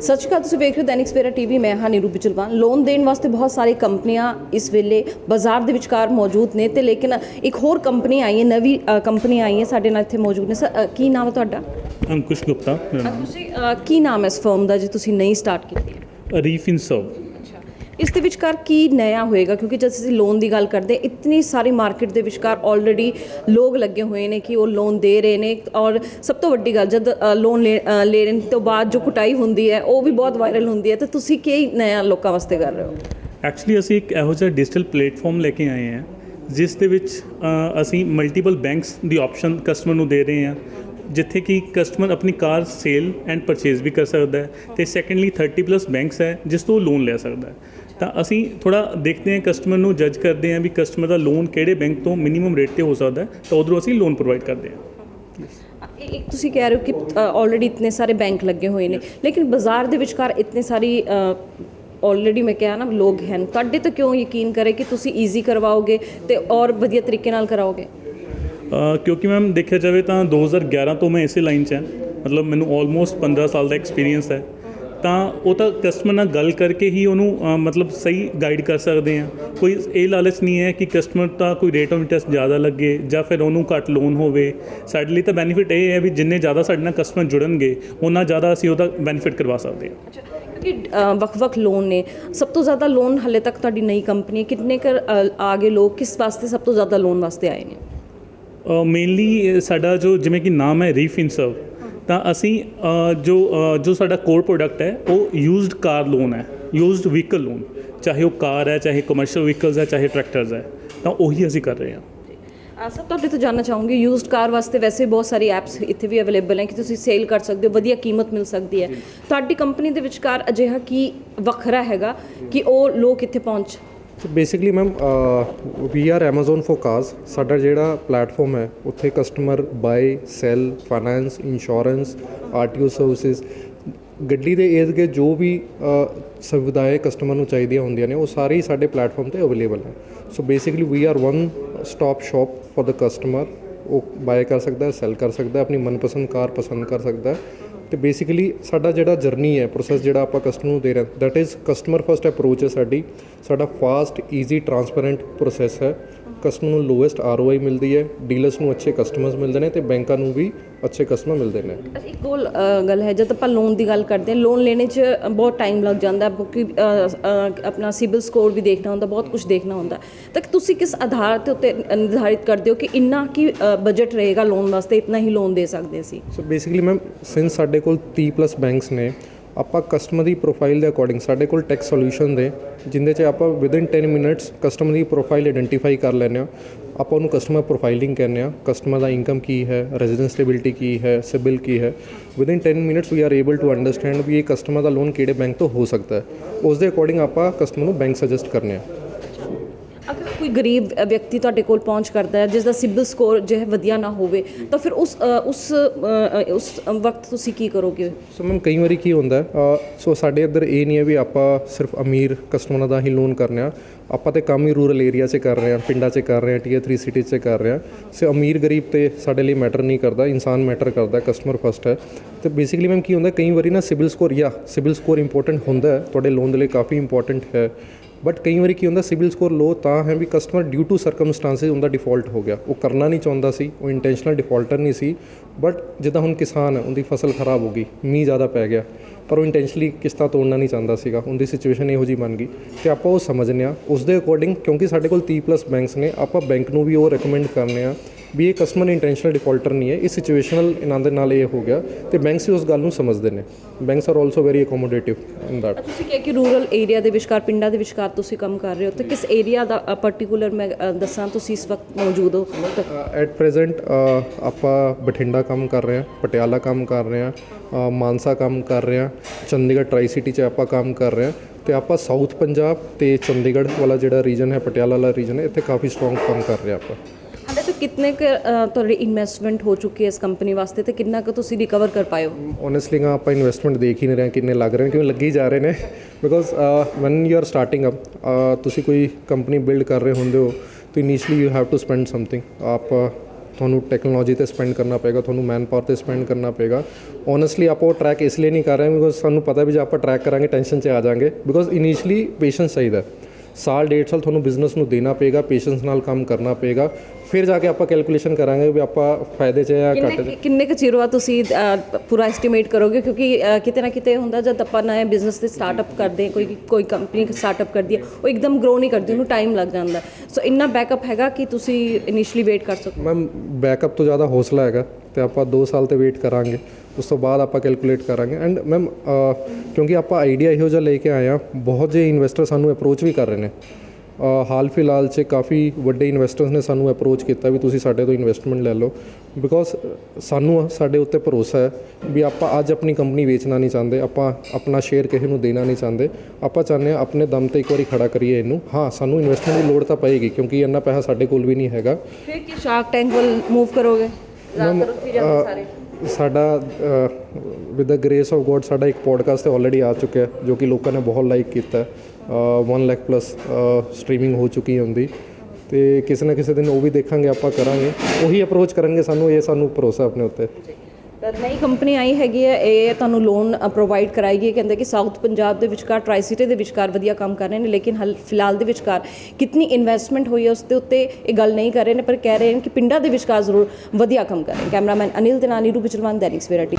ਸਤਿ ਸ਼੍ਰੀ ਅਕਾਲ ਤੁਸੀਂ ਵੇਖ ਰਹੇ ਹੋ ਦੈਨਿਕ ਸਵੇਰਾ ਟੀਵੀ ਮੈਂ ਹਾਂ ਨੀਰੂ ਬਿਜਲਵਾਨ ਲੋਨ ਦੇਣ ਵਾਸਤੇ ਬਹੁਤ ਸਾਰੀ ਕੰਪਨੀਆਂ ਇਸ ਵੇਲੇ ਬਾਜ਼ਾਰ ਦੇ ਵਿਚਕਾਰ ਮੌਜੂਦ ਨੇ ਤੇ ਲੇਕਿਨ ਇੱਕ ਹੋਰ ਕੰਪਨੀ ਆਈ ਹੈ ਨਵੀਂ ਕੰਪਨੀ ਆਈ ਹੈ ਸਾਡੇ ਨਾਲ ਇੱਥੇ ਮੌਜੂਦ ਨੇ। ਸਰ ਕੀ ਨਾਮ ਹੈ ਤੁਹਾਡਾ? ਅੰਕੁਸ਼ ਗੁਪਤਾ ਮੇਰਾ ਤੁਸੀਂ ਕੀ ਨਾਮ ਹੈ ਇਸ ਫਰਮ ਦਾ ਜੇ ਤੁਸੀਂ ਨਈ ਸਟਾਰਟ ਕੀਤੀ ਹੈ? ਨਾਮ ਰੀਫ ਇਨ ਸਰਵ ਇਸ ਦੇ ਵਿਚਕਾਰ ਕੀ ਨਇਆ ਹੋਏਗਾ? ਕਿਉਂਕਿ ਜਦ ਅਸੀਂ ਲੋਨ ਦੀ ਗੱਲ ਕਰਦੇ, ਇਤਨੀ ਸਾਰੀ ਮਾਰਕੀਟ ਦੇ ਵਿਚਕਾਰ ਆਲਰੇਡੀ ਲੋਕ ਲੱਗੇ ਹੋਏ ਨੇ ਕਿ ਉਹ ਲੋਨ ਦੇ ਰਹੇ ਨੇ। ਔਰ ਸਭ ਤੋਂ ਵੱਡੀ ਗੱਲ, ਜਦ ਲੋਨ ਲੈ ਲੈਣ ਤੋਂ ਬਾਅਦ ਜੋ ਕੁਟਾਈ ਹੁੰਦੀ ਹੈ, ਉਹ ਵੀ ਬਹੁਤ ਵਾਇਰਲ ਹੁੰਦੀ ਹੈ। ਤੇ ਤੁਸੀਂ ਕੀ ਨਇਆ ਲੋਕਾਂ ਵਾਸਤੇ ਕਰ ਰਹੇ ਹੋ? ਐਕਚੁਅਲੀ ਅਸੀਂ ਇੱਕ ਇਹੋ ਜਿਹਾ ਡਿਜੀਟਲ ਪਲੇਟਫਾਰਮ ਲੈ ਕੇ ਆਏ ਹਾਂ, ਜਿਸ ਦੇ ਵਿੱਚ ਅਸੀਂ ਮਲਟੀਪਲ ਬੈਂਕਸ ਦੀ ਆਪਸ਼ਨ ਕਸਟਮਰ ਨੂੰ ਦੇ ਰਹੇ ਹਾਂ, ਜਿੱਥੇ ਕਿ ਕਸਟਮਰ ਆਪਣੀ ਕਾਰ ਸੇਲ ਐਂਡ ਪਰਚੇਜ਼ ਵੀ ਕਰ ਸਕਦਾ ਹੈ। ਤੇ ਸੈਕੰਡਲੀ 30 ਪਲੱਸ ਬੈਂਕਸ ਹੈ, ਜਿਸ ਤੋਂ ਲੋਨ ਲੈ ਸਕਦਾ ਹੈ। ਤਾਂ ਅਸੀਂ ਥੋੜਾ ਦੇਖਦੇ ਹਾਂ ਕਸਟਮਰ ਨੂੰ ਜੱਜ ਕਰਦੇ ਹਾਂ ਵੀ ਕਸਟਮਰ ਦਾ ਲੋਨ ਕਿਹੜੇ ਬੈਂਕ ਤੋਂ ਮਿਨੀਮਮ ਰੇਟ ਤੇ ਹੋ ਸਕਦਾ ਹੈ ਤਾਂ ਉਧਰੋਂ ਅਸੀਂ ਲੋਨ ਪ੍ਰੋਵਾਈਡ ਕਰਦੇ ਹਾਂ। ਇਹ- ਇੱਕ ਤੁਸੀਂ ਕਹਿ ਰਹੇ ਹੋ ਕਿ ਆਲਰੇਡੀ ਇਤਨੇ ਸਾਰੇ ਬੈਂਕ ਲੱਗੇ ਹੋਏ ਨੇ ਲੇਕਿਨ ਬਾਜ਼ਾਰ ਦੇ ਵਿਚਕਾਰ ਇਤਨੇ ਸਾਰੀ ਆਲਰੇਡੀ ਮੈਂ ਕਿਹਾ ਨਾ ਲੋਕ ਹਨ ਤੁਹਾਡੇ ਤੋਂ ਕਿਉਂ ਯਕੀਨ ਕਰੇ ਕਿ ਤੁਸੀਂ ਈਜ਼ੀ ਕਰਵਾਓਗੇ ਤੇ ਔਰ ਵਧੀਆ ਤਰੀਕੇ ਨਾਲ ਕਰਾਓਗੇ? ਕਿਉਂਕਿ ਮੈਮ ਦੇਖਿਆ ਜਾਵੇ ਤਾਂ 2011 ਤੋਂ ਮੈਂ ਇਸੇ ਲਾਈਨ 'ਚ ਹਾਂ ਮਤਲਬ ਮੈਨੂੰ ਆਲਮੋਸਟ 15 ਸਾਲ ਦਾ ਐਕਸਪੀਰੀਅੰਸ ਹੈ। ਤਾਂ ਉਹ ਤਾਂ ਕਸਟਮਰ ਨਾਲ ਗੱਲ ਕਰਕੇ ਹੀ ਉਹਨੂੰ ਮਤਲਬ ਸਹੀ ਗਾਈਡ ਕਰ ਸਕਦੇ ਆ। ਕੋਈ ਇਹ ਲਾਲਚ ਨਹੀਂ ਹੈ ਕਿ ਕਸਟਮਰ ਦਾ ਕੋਈ ਰੇਟ ਆਫ ਇੰਟਰਸਟ ਜ਼ਿਆਦਾ ਲੱਗੇ ਜਾਂ ਫਿਰ ਉਹਨੂੰ ਘੱਟ ਲੋਨ ਹੋਵੇ। ਸਾਡੇ ਲਈ ਤਾਂ ਬੈਨੀਫਿਟ ਇਹ ਹੈ ਵੀ ਜਿੰਨੇ ਜ਼ਿਆਦਾ ਸਾਡੇ ਨਾਲ ਕਸਟਮਰ ਜੁੜਨਗੇ ਉਹਨਾਂ ਜ਼ਿਆਦਾ ਅਸੀਂ ਉਹਦਾ ਬੈਨੀਫਿਟ ਕਰਵਾ ਸਕਦੇ ਹਾਂ। ਕਿਉਂਕਿ ਵੱਖ-ਵੱਖ ਲੋਨ ਨੇ। ਸਭ ਤੋਂ ਜ਼ਿਆਦਾ ਲੋਨ ਹਲੇ ਤੱਕ ਤੁਹਾਡੀ ਨਈ ਕੰਪਨੀ ਕਿੰਨੇ ਕਰ ਆਗੇ ਲੋਕ ਕਿਸ ਵਾਸਤੇ ਸਭ ਤੋਂ ਜ਼ਿਆਦਾ ਲੋਨ ਵਾਸਤੇ ਆਏ ਨੇ? ਮੇਨਲੀ ਸਾਡਾ ਜੋ ਜਿਵੇਂ ਕਿ ਨਾਮ ਹੈ ਰੀਫ ਇਨ ਸਰਵ ਤਾਂ ਅਸੀਂ ਜੋ ਜੋ ਸਾਡਾ ਕੋਰ ਪ੍ਰੋਡਕਟ ਹੈ ਉਹ ਯੂਜ਼ਡ ਕਾਰ ਲੋਨ ਹੈ ਯੂਜ਼ਡ ਵਹੀਕਲ ਲੋਨ ਚਾਹੇ ਉਹ ਕਾਰ ਹੈ ਚਾਹੇ ਕਮਰਸ਼ੀਅਲ ਵਹੀਕਲਸ ਹੈ ਚਾਹੇ ਟਰੈਕਟਰਸ ਹੈ ਤਾਂ ਉਹੀ ਅਸੀਂ ਕਰ ਰਹੇ ਹਾਂ। ਸਰ ਤੁਹਾਡੇ ਤੋਂ ਜਾਨਣਾ ਚਾਹੂੰਗੀ ਯੂਜ਼ਡ ਕਾਰ ਵਾਸਤੇ ਵੈਸੇ ਬਹੁਤ ਸਾਰੀ ਐਪਸ ਇੱਥੇ ਵੀ ਅਵੇਲੇਬਲ ਹੈ ਕਿ ਤੁਸੀਂ ਸੇਲ ਕਰ ਸਕਦੇ ਹੋ ਵਧੀਆ ਕੀਮਤ ਮਿਲ ਸਕਦੀ ਹੈ। ਤੁਹਾਡੀ ਕੰਪਨੀ ਦੇ ਵਿਚਕਾਰ ਅਜਿਹਾ ਕੀ ਵੱਖਰਾ ਹੈਗਾ ਕਿ ਉਹ ਲੋਕ ਇੱਥੇ ਪਹੁੰਚ so basically ma'am we are Amazon for cars ਸਾਡਾ ਜਿਹੜਾ ਪਲੇਟਫਾਰਮ ਹੈ, ਉੱਥੇ customer buy sell finance insurance RTO services ਗੱਡੀ ਦੇ ਏਜ਼ ਗੇ ਜੋ ਵੀ ਸੁਵਿਧਾਏ ਕਸਟਮਰ ਨੂੰ ਚਾਹੀਦੀਆਂ ਹੁੰਦੀਆਂ ਨੇ, ਉਹ ਸਾਰੀ ਸਾਡੇ ਪਲੇਟਫਾਰਮ ਤੇ ਅਵੇਲੇਬਲ ਹੈ so basically we are one stop shop for the customer ਉਹ ਬਾਏ ਕਰ ਸਕਦਾ ਹੈ ਸੈਲ ਕਰ ਸਕਦਾ ਹੈ ਆਪਣੀ ਮਨਪਸੰਦ ਕਾਰ ਪਸੰਦ ਕਰ ਸਕਦਾ। ਹੈ ਤੇ ਬੇਸਿਕਲੀ ਸਾਡਾ ਜਿਹੜਾ ਜਰਨੀ ਹੈ ਪ੍ਰੋਸੈਸ ਜਿਹੜਾ ਆਪਾਂ ਕਸਟਮਰ ਨੂੰ ਦੇ ਰਹੇ that is customer first approach ਹੈ ਸਾਡੀ। ਸਾਡਾ ਫਾਸਟ ਈਜ਼ੀ ਟਰਾਂਸਪੇਰੈਂਟ ਪ੍ਰੋਸੈਸ ਹੈ। ਕਸਟਮਰ ਨੂੰ ਲੋਐਸਟ ਆਰਓਆਈ ਮਿਲਦੀ ਹੈ ਡੀਲਰਸ ਨੂੰ ਅੱਛੇ ਕਸਟਮਰਸ ਮਿਲਦੇ ਨੇ ਤੇ ਬੈਂਕਾਂ ਨੂੰ ਵੀ ਅੱਛੇ ਕਸਟਮਰ ਮਿਲਦੇ ਨੇ। ਇੱਕ ਗੋਲ ਗੱਲ ਹੈ ਜਦ ਆਪਾਂ ਲੋਨ ਦੀ ਗੱਲ ਕਰਦੇ ਹਾਂ ਲੋਨ ਲੈਣੇ 'ਚ ਬਹੁਤ ਟਾਈਮ ਲੱਗ ਜਾਂਦਾ ਕਿਉਂਕਿ ਆਪਣਾ ਸਿਬਿਲ ਸਕੋਰ ਵੀ ਦੇਖਣਾ ਹੁੰਦਾ ਬਹੁਤ ਕੁਝ ਦੇਖਣਾ ਹੁੰਦਾ। ਤਾਂ ਤੁਸੀਂ ਕਿਸ ਆਧਾਰ ਤੇ ਉੱਤੇ ਨਿਰਧਾਰਿਤ ਕਰਦੇ ਹੋ ਕਿ ਇੰਨਾ ਕੀ ਬਜਟ ਰਹੇਗਾ ਲੋਨ ਵਾਸਤੇ ਇਤਨਾ ਹੀ ਲੋਨ ਦੇ ਸਕਦੇ ਅਸੀਂ? ਸੋ ਬੇਸਿਕਲੀ ਮੈਮ ਸਿੰਸ ਸਾਡੇ ਕੋਲ 30 ਪਲੱਸ ਬੈਂਕਸ ਨੇ ਆਪਾਂ ਕਸਟਮਰ ਦੀ ਪ੍ਰੋਫਾਈਲ ਦੇ ਅਕੋਰਡਿੰਗ ਸਾਡੇ ਕੋਲ ਟੈਕਸ ਸੋਲੂਸ਼ਨ ਦੇ ਜਿੰਦੇ 'ਚ ਆਪਾਂ ਵਿਦਿਨ 10 ਮਿੰਟਸ ਕਸਟਮਰ ਦੀ ਪ੍ਰੋਫਾਈਲ ਆਇਡੈਂਟੀਫਾਈ ਕਰ ਲੈਂਦੇ ਹਾਂ। ਆਪਾਂ ਉਹਨੂੰ ਕਸਟਮਰ ਪ੍ਰੋਫਾਈਲਿੰਗ ਕਹਿੰਦੇ ਆ ਕਸਟਮਰ ਦਾ ਇਨਕਮ ਕੀ ਹੈ ਰੈਜ਼ੀਡੈਂਸ ਸਟੇਬਿਲਿਟੀ ਕੀ ਹੈ, ਸਿਬਿਲ ਕੀ ਹੈ। Within 10 minutes we are able to understand ਵੀ ਇਹ ਕਸਟਮਰ ਦਾ ਲੋਨ ਕਿਹੜੇ ਬੈਂਕ ਤੋਂ ਹੋ ਸਕਦਾ ਹੈ। ਉਸ ਦੇ ਅਕੋਰਡਿੰਗ ਆਪਾਂ ਕਸਟਮਰ ਨੂੰ ਬੈਂਕ ਸੁਜੈਸਟ ਕਰਨੇ ਆ ਅਗਰ ਕੋਈ ਗਰੀਬ ਵਿਅਕਤੀ ਤੁਹਾਡੇ ਕੋਲ ਪਹੁੰਚ ਕਰਦਾ ਹੈ ਜਿਸ ਦਾ ਸਿਬਿਲ ਸਕੋਰ ਜੋ ਹੈ ਵਧੀਆ ਨਾ ਹੋਵੇ, ਤਾਂ ਫਿਰ ਉਸ ਉਸ ਉਸ ਵਕਤ ਤੁਸੀਂ ਕੀ ਕਰੋਗੇ? ਸੋ ਮੈਮ, ਕਈ ਵਾਰੀ ਕੀ ਹੁੰਦਾ ਸੋ ਸਾਡੇ ਇੱਧਰ ਇਹ ਨਹੀਂ ਹੈ ਵੀ ਆਪਾਂ ਸਿਰਫ ਅਮੀਰ ਕਸਟਮਰਾਂ ਦਾ ਹੀ ਲੋਨ ਕਰਨੇ ਆ। ਆਪਾਂ ਤੇ ਕੰਮ ਹੀ ਰੂਰਲ ਏਰੀਆ 'ਚ ਕਰ ਰਹੇ ਆ ਪਿੰਡਾਂ 'ਚ ਕਰ ਰਹੇ ਆ ਟੀਅਰ 3 ਸਿਟੀਜ਼ 'ਚ ਕਰ ਰਹੇ ਆ ਸੋ ਅਮੀਰ ਗਰੀਬ ਤੇ ਸਾਡੇ ਲਈ ਮੈਟਰ ਨਹੀਂ ਕਰਦਾ, ਇਨਸਾਨ ਮੈਟਰ ਕਰਦਾ ਕਸਟਮਰ ਫਸਟ ਹੈ। ਤੇ ਬੇਸਿਕਲੀ ਮੈਮ, ਕੀ ਹੁੰਦਾ ਕਈ ਵਾਰੀ ਨਾ ਸਿਬਿਲ ਸਕੋਰ ਜਾਂ ਸਿਬਲ ਸਕੋਰ ਇੰਪੋਰਟੈਂਟ ਹੁੰਦਾ ਤੁਹਾਡੇ ਲੋਨ ਦੇ ਲਈ ਕਾਫੀ ਇੰਪੋਰਟੈਂਟ ਹੈ। ਬਟ ਕਈ ਵਾਰੀ ਕੀ ਹੁੰਦਾ ਸਿਵਲ ਸਕੋਰ ਲੋ ਤਾਂ ਹੈ ਵੀ ਕਸਟਮਰ ਡਿਊ ਟੂ ਸਰਕਮਸਟੈਂਸਸ ਉਹਦਾ ਡਿਫਾਲਟ ਹੋ ਗਿਆ। ਉਹ ਕਰਨਾ ਨਹੀਂ ਚਾਹੁੰਦਾ ਸੀ, ਉਹ ਇੰਟੈਂਸ਼ਨਲ ਡਿਫਾਲਟਰ ਨਹੀਂ ਸੀ। ਬਟ ਜਿੱਦਾਂ ਹੁਣ ਕਿਸਾਨ ਹੈ, ਉਹਦੀ ਫਸਲ ਖਰਾਬ ਹੋ ਗਈ, ਮੀਂਹ ਜ਼ਿਆਦਾ ਪੈ ਗਿਆ, ਪਰ ਉਹ ਇੰਟੈਂਸ਼ਨਲੀ ਕਿਸ਼ਤਾਂ ਤੋੜਨਾ ਨਹੀਂ ਚਾਹੁੰਦਾ ਸੀਗਾ, ਉਹਦੀ ਸਿਚੁਏਸ਼ਨ ਇਹੋ ਜੀ ਬਣ ਗਈ। ਤੇ ਆਪਾਂ ਉਹ ਸਮਝਨੇ ਆ ਉਸ ਦੇ ਅਕੋਰਡਿੰਗ ਕਿਉਂਕਿ ਸਾਡੇ ਕੋਲ 30 ਪਲੱਸ ਬੈਂਕਸ ਨੇ, ਆਪਾਂ ਬੈਂਕ ਨੂੰ ਵੀ ਉਹ ਰეკਮੈਂਡ ਕਰਨੇ ਆ ਵੀ ਇਹ ਕਸਟਮਰ ਇੰਟੈਂਸ਼ਨਲ ਡਿਫਾਲਟਰ ਨਹੀਂ ਹੈ। ਇਹ ਸਿਚੁਏਸ਼ਨਲ ਇਹਨਾਂ ਦੇ ਨਾਲ ਇਹ ਹੋ ਗਿਆ ਤੇ ਬੈਂਕਸ ਵੀ ਉਸ ਗੱਲ ਨੂੰ ਸਮਝਦੇ ਨੇ। Banks are also very accommodative in that ਤੁਸੀਂ ਕਿਹਾ ਕਿ ਰੂਰਲ ਏਰੀਆ ਦੇ ਵਿਚਕਾਰ ਪਿੰਡਾਂ ਦੇ ਵਿਚਕਾਰ ਤੁਸੀਂ ਕੰਮ ਕਰ ਰਹੇ ਹੋ ਤਾਂ ਕਿਸ ਏਰੀਆ ਦਾ ਪਾਰਟਿਕੂਲਰ ਮੈਂ ਦੱਸਾਂ ਤੁਸੀਂ ਇਸ ਵਕਤ ਮੌਜੂਦ ਹੋ? ਐਟ ਪ੍ਰੈਜ਼ੈਂਟ ਆਪਾਂ ਬਠਿੰਡਾ ਕੰਮ ਕਰ ਰਹੇ ਹਾਂ ਪਟਿਆਲਾ ਕੰਮ ਕਰ ਰਹੇ ਹਾਂ ਮਾਨਸਾ ਕੰਮ ਕਰ ਰਹੇ ਹਾਂ ਚੰਡੀਗੜ੍ਹ ਟਰਾਈ ਸਿਟੀ 'ਚ ਆਪਾਂ ਕੰਮ ਕਰ ਰਹੇ ਹਾਂ ਤੇ ਆਪਾਂ ਸਾਊਥ ਪੰਜਾਬ ਤੇ ਚੰਡੀਗੜ੍ਹ ਵਾਲਾ ਜਿਹੜਾ ਰੀਜਨ ਹੈ ਪਟਿਆਲਾ ਵਾਲਾ ਰੀਜਨ ਹੈ ਇੱਥੇ ਕਾਫੀ ਸਟਰੋਂਗ ਕੰਮ ਕਰ ਰਹੇ ਆਪਾਂ। ਕਿੰਨੇ ਕੁ ਅ, ਤੁਹਾਡੀ ਇਨਵੈਸਟਮੈਂਟ ਹੋ ਚੁੱਕੀ ਹੈ ਇਸ ਕੰਪਨੀ ਵਾਸਤੇ ਤੇ ਕਿੰਨਾ ਕੁ ਤੁਸੀਂ ਰਿਕਵਰ ਕਰ ਪਾਏ ਹੋ? ਓਨੈਸਟਲੀ ਗਾ ਆਪਾਂ ਇਨਵੈਸਟਮੈਂਟ ਦੇਖ ਹੀ ਨਹੀਂ ਰਹੇ ਹਾਂ ਕਿੰਨੇ ਲੱਗ ਰਹੇ ਨੇ ਕਿਉਂ ਲੱਗੇ ਹੀ ਜਾ ਰਹੇ ਨੇ। Because when you are starting up ਤੁਸੀਂ ਕੋਈ ਕੰਪਨੀ ਬਿਲਡ ਕਰ ਰਹੇ ਹੁੰਦੇ ਹੋ ਤਾਂ initially you have to spend something ਆਪ ਤੁਹਾਨੂੰ ਟੈਕਨੋਲੋਜੀ ਤੇ ਸਪੈਂਡ ਕਰਨਾ ਪਏਗਾ ਤੁਹਾਨੂੰ ਮੈਨ ਪਾਵਰ ਤੇ ਸਪੈਂਡ ਕਰਨਾ ਪਏਗਾ। ਓਨੈਸਟਲੀ ਆਪਾਂ ਉਹ ਟਰੈਕ ਇਸ ਲਈ ਨਹੀਂ ਕਰ ਰਹੇ ਬਿਕੋਜ਼ ਸਾਨੂੰ ਪਤਾ ਵੀ ਜੇ ਆਪਾਂ ਟਰੈਕ ਕਰਾਂਗੇ ਟੈਨਸ਼ਨ 'ਚ ਆ ਜਾਾਂਗੇ। ਬਿਕੋਜ਼ ਇਨੀਸ਼ੀਅਲੀ ਪੇਸ਼ੈਂਸ ਚਾਹੀਦਾ ਸਾਲ ਡੇਢ ਸਾਲ ਤੁਹਾਨੂੰ ਬਿਜ਼ਨਸ ਨੂੰ ਦੇਣਾ ਪਏਗਾ ਪੇਸ਼ੈਂਸ ਨਾਲ ਕੰਮ ਕਰਨਾ ਪਏਗਾ। ਫਿਰ ਜਾ ਕੇ ਆਪਾਂ ਕੈਲਕੂਲੇਸ਼ਨ ਕਰਾਂਗੇ ਵੀ ਆਪਾਂ ਫਾਇਦੇ 'ਚ ਜਾਂ ਘਾਟੇ 'ਚ। ਕਿੰਨੇ ਕਿੰਨੇ ਕੁ ਚਿਰ ਬਾਅਦ ਤੁਸੀਂ ਅ, ਪੂਰਾ ਐਸਟੀਮੇਟ ਕਰੋਗੇ? ਕਿਉਂਕਿ ਅ, ਕਿਤੇ ਨਾ ਕਿਤੇ ਹੁੰਦਾ ਜਦ ਆਪਾਂ ਨਵੇਂ ਬਿਜ਼ਨਸ ਤੇ ਸਟਾਰਟਅਪ ਕਰਦੇ ਹਾਂ, ਕੋਈ ਕੋਈ ਕੰਪਨੀ ਸਟਾਰਟਅਪ ਕਰਦੀ ਹੈ ਉਹ ਇੱਕਦਮ ਗਰੋ ਨਹੀਂ ਕਰਦੀ ਉਹਨੂੰ ਟਾਈਮ ਲੱਗ ਜਾਂਦਾ। ਸੋ ਇੰਨਾ ਬੈਕਅਪ ਹੈਗਾ ਕਿ ਤੁਸੀਂ ਇਨੀਸ਼ੀਅਲੀ ਵੇਟ ਕਰ ਸਕੋ। ਮੈਮ ਬੈਕਅਪ ਤੋਂ ਜ਼ਿਆਦਾ ਹੌਸਲਾ ਹੈਗਾ। ਤੇ ਆਪਾਂ 2 ਸਾਲ ਤੇ ਵੇਟ ਕਰਾਂਗੇ। ਉਸ ਤੋਂ ਬਾਅਦ ਆਪਾਂ ਕੈਲਕੂਲੇਟ ਕਰਾਂਗੇ। ਐਂਡ ਮੈਮ ਕਿਉਂਕਿ ਆਪਾਂ ਆਈਡੀਆ ਇਹੋ ਜਿਹਾ ਲੈ ਕੇ ਆਏ ਆ ਬਹੁਤ ਜੇ ਇਨਵੈਸਟਰ ਸਾਨੂੰ ਅਪਰੋਚ ਵੀ ਕਰ ਰਹੇ ਨੇ। ਹਾਲ ਫਿਲਹਾਲ 'ਚ ਕਾਫੀ ਵੱਡੇ ਇਨਵੈਸਟਰਸ ਨੇ ਸਾਨੂੰ ਅਪਰੋਚ ਕੀਤਾ ਵੀ ਤੁਸੀਂ ਸਾਡੇ ਤੋਂ ਇਨਵੈਸਟਮੈਂਟ ਲੈ ਲਓ। ਬਿਕੋਜ਼ ਸਾਨੂੰ ਸਾਡੇ ਉੱਤੇ ਭਰੋਸਾ ਹੈ ਵੀ ਆਪਾਂ ਅੱਜ ਆਪਣੀ ਕੰਪਨੀ ਵੇਚਣਾ ਨਹੀਂ ਚਾਹੁੰਦੇ, ਆਪਾਂ ਆਪਣਾ ਸ਼ੇਅਰ ਕਿਸੇ ਨੂੰ ਦੇਣਾ ਨਹੀਂ ਚਾਹੁੰਦੇ। ਆਪਾਂ ਚਾਹੁੰਦੇ ਹਾਂ ਆਪਣੇ ਦਮ ਤੇ ਇੱਕ ਵਾਰੀ ਖੜਾ ਕਰੀਏ ਇਹਨੂੰ। ਹਾਂ, ਸਾਨੂੰ ਇਨਵੈਸਟਮੈਂਟ ਦੀ ਲੋੜ ਤਾਂ ਪਏਗੀ ਕਿਉਂਕਿ ਇੰਨਾ ਪੈਸਾ ਸਾਡੇ ਕੋਲ ਵੀ ਨਹੀਂ ਹੈਗਾ। ਫਿਰ ਕੀ ਸ਼ਾਰਕ ਟੈਂਕ ਵੱਲ ਮੂਵ ਕਰੋਗੇ? ਜ਼ਿਆਦਾਤਰ ਉੱਥੇ ਜਾਂਦੇ ਸਾਰੇ। ਸਾਡਾ with the grace of God ਸਾਡਾ ਇੱਕ ਪੋਡਕਾਸਟ ਤੇ ਆਲਰੇਡੀ ਆ ਚੁੱਕਿਆ ਜੋ ਕਿ ਲੋਕਾਂ ਨੇ ਬਹੁਤ ਲਾਈਕ ਕੀਤਾ 1 ਲੱਖ ਪਲੱਸ ਸਟ੍ਰੀਮਿੰਗ ਹੋ ਚੁੱਕੀ ਹੈ ਉਹਦੀ। ਤੇ ਕਿਸੇ ਨਾ ਕਿਸੇ ਦਿਨ ਉਹ ਵੀ ਦੇਖਾਂਗੇ ਆਪਾਂ ਕਰਾਂਗੇ। ਉਹੀ ਅਪਰੋਚ ਕਰਨਗੇ ਸਾਨੂੰ ਇਹ ਸਾਨੂੰ ਭਰੋਸਾ ਆਪਣੇ ਉੱਤੇ। ਤਾਂ ਨਈ ਕੰਪਨੀ ਆਈ ਹੈਗੀ ਹੈ ਇਹ ਤੁਹਾਨੂੰ ਲੋਨ ਪ੍ਰੋਵਾਈਡ ਕਰਾਏਗੀ। ਕਹਿੰਦੇ ਕਿ ਸਾਊਥ ਪੰਜਾਬ ਦੇ ਵਿਚਕਾਰ ਟਰਾਈ ਸਿਟੀ ਦੇ ਵਿਚਕਾਰ ਵਧੀਆ ਕੰਮ ਕਰ ਰਹੇ ਨੇ, ਲੇਕਿਨ ਹਲ ਫਿਲਹਾਲ ਦੇ ਵਿਚਕਾਰ ਕਿੰਨੀ ਇਨਵੈਸਟਮੈਂਟ ਹੋਈ ਹੈ ਉਸ ਦੇ ਉੱਤੇ ਇਹ ਗੱਲ ਨਹੀਂ ਕਰ ਰਹੇ ਨੇ, ਪਰ ਕਹਿ ਰਹੇ ਨੇ ਕਿ ਪਿੰਡਾਂ ਦੇ ਵਿਚਕਾਰ ਜ਼ਰੂਰ ਵਧੀਆ ਕੰਮ ਕਰ ਰਹੇ ਕੈਮਰਾਮੈਨ ਅਨਿਲ ਦੇ ਨਾਲ ਨੀਰੂ ਬਿਜਲਵਾਨ ਦੈਨਿਕ ਸਵੇਰਾ ਟੀ